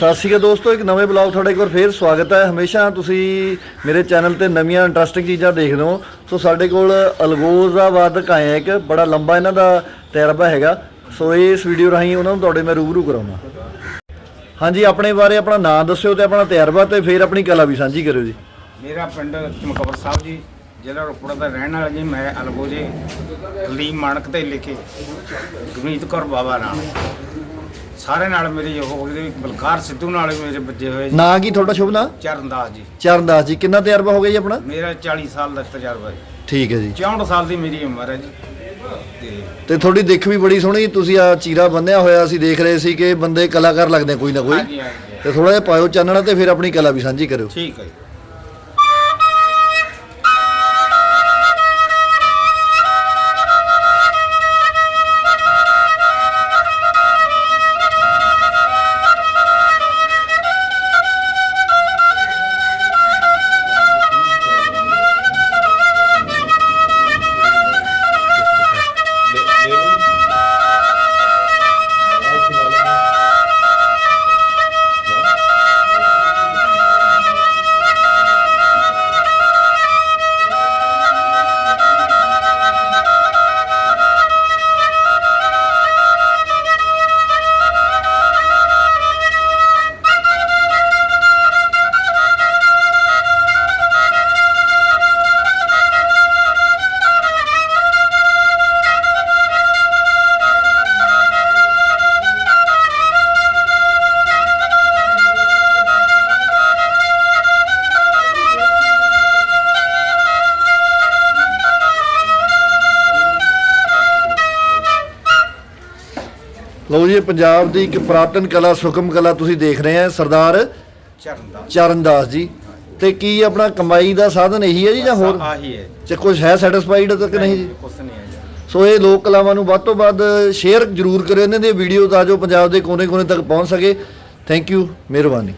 ਸਤਿ ਸ਼੍ਰੀ ਅਕਾਲ ਦੋਸਤੋ, ਇੱਕ ਨਵੇਂ ਬਲੌਗ ਤੁਹਾਡਾ ਇੱਕ ਵਾਰ ਫੇਰ ਸਵਾਗਤ ਹੈ। ਹਮੇਸ਼ਾ ਤੁਸੀਂ ਮੇਰੇ ਚੈਨਲ ਤੇ ਨਵੀਆਂ ਇੰਟਰਸਟਿੰਗ ਚੀਜ਼ਾਂ ਦੇਖਦੇ ਹੋ। ਸੋ ਸਾਡੇ ਕੋਲ ਅਲਗੋਜ਼ ਅਲਗੋਜ਼ਾਬਾਦ ਆਇਆ ਇੱਕ ਬੜਾ ਲੰਬਾ ਇਹਨਾਂ ਦਾ ਤਜਰਬਾ ਹੈਗਾ। ਸੋ ਇਸ ਵੀਡੀਓ ਰਾਹੀਂ ਉਹਨਾਂ ਨੂੰ ਤੁਹਾਡੇ ਮੈਂ ਰੂਬਰੂ ਕਰਾਉਣਾ ਹਾਂਜੀ, ਆਪਣੇ ਬਾਰੇ ਆਪਣਾ ਨਾਮ ਦੱਸਿਓ ਤੇ ਆਪਣਾ ਤਜਰਬਾ ਤੇ ਫਿਰ ਆਪਣੀ ਕਲਾ ਵੀ ਸਾਂਝੀ ਕਰਿਓ ਜੀ। ਮੇਰਾ ਪਿੰਡ ਚਮਕੌਰ ਸਾਹਿਬ ਜੀ। ਜ਼ਿਲ੍ਹਾ ਰੋਪੜ ਦਾ ਰਹਿਣ ਵਾਲਾ ਜੀ ਮੈਂ ਅਲਗੋਜੇ ਕਲੀਮ ਮਾਨਕ ਤੇ ਲਿਖੇ ਗੁਰਮੀਤ ਕੌਰ ਬਾਬਾ ਨਾਲ ਸਾਰੇ ਨਾਲ ਮੇਰੀ ਉਹ ਉਹਦੇ ਬਲਕਾਰ ਸਿੱਧੂ ਨਾਲ ਵੀ ਮੇਰੇ ਬੱਜੇ ਹੋਏ ਜੀ। ਨਾਂ ਕੀ ਤੁਹਾਡਾ ਸ਼ੁਭ ਨਾਂ? ਚਰਨਦਾਸ ਜੀ। ਚਰਨਦਾਸ ਜੀ ਕਿੰਨਾ ਤਜਰਬਾ ਹੋ ਗਿਆ ਜੀ ਆਪਣਾ? ਮੇਰਾ 40 ਸਾਲ ਦਾ ਤਜਰਬਾ ਜੀ। ਠੀਕ ਹੈ ਜੀ। 64 ਸਾਲ ਦੀ ਮੇਰੀ ਉਮਰ ਹੈ ਜੀ। ਤੇ ਤੇ ਤੁਹਾਡੀ ਦਿੱਖ ਵੀ ਬੜੀ ਸੋਹਣੀ ਤੁਸੀਂ ਆ ਚੀਰਾ ਬੰਨਿਆ ਹੋਇਆ ਅਸੀਂ ਦੇਖ ਰਹੇ ਸੀ ਕਿ ਬੰਦੇ ਕਲਾਕਾਰ ਲੱਗਦੇ ਕੋਈ ਨਾ ਕੋਈ। ਹਾਂਜੀ ਹਾਂਜੀ। ਤੇ ਥੋੜਾ ਜਿਹਾ ਪਾਇਓ ਚਾਨਣਾ ਤੇ ਫਿਰ ਆਪਣੀ ਕਲਾ ਵੀ ਸਾਂਝੀ ਕਰਿਓ। ਠੀਕ ਹੈ ਜੀ। ਲਓ ਜੀ ਇਹ ਪੰਜਾਬ ਦੀ ਇੱਕ ਪ੍ਰਾਤਨ ਕਲਾ ਸੁਖਮ ਕਲਾ ਤੁਸੀਂ ਦੇਖ ਰਹੇ ਆ ਸਰਦਾਰ ਚਰਨਦਾਸ। ਚਰਨਦਾਸ ਜੀ। ਤੇ ਕੀ ਆਪਣਾ ਕਮਾਈ ਦਾ ਸਾਧਨ ਇਹੀ ਹੈ ਜੀ ਜਾਂ ਹੋਰ? ਆਹੀ ਹੈ ਚ ਕੁਝ ਹੈ ਸੈਟੀਸਫਾਈਡ ਤਾਂ ਕਿ ਨਹੀਂ ਜੀ ਕੁਛ ਨਹੀਂ ਹੈ ਜੀ। ਸੋ ਇਹ ਲੋਕ ਕਲਾਵਾਂ ਨੂੰ ਵੱਧ ਤੋਂ ਵੱਧ ਸ਼ੇਅਰ ਜ਼ਰੂਰ ਕਰਿਓ ਇਹਨਾਂ ਦੀ ਵੀਡੀਓ ਤਾਂ ਜੋ ਪੰਜਾਬ ਦੇ ਕੋਨੇ-ਕੋਨੇ ਤੱਕ ਪਹੁੰਚ ਸਕੇ। ਥੈਂਕ ਯੂ ਮਿਹਰਬਾਨੀ।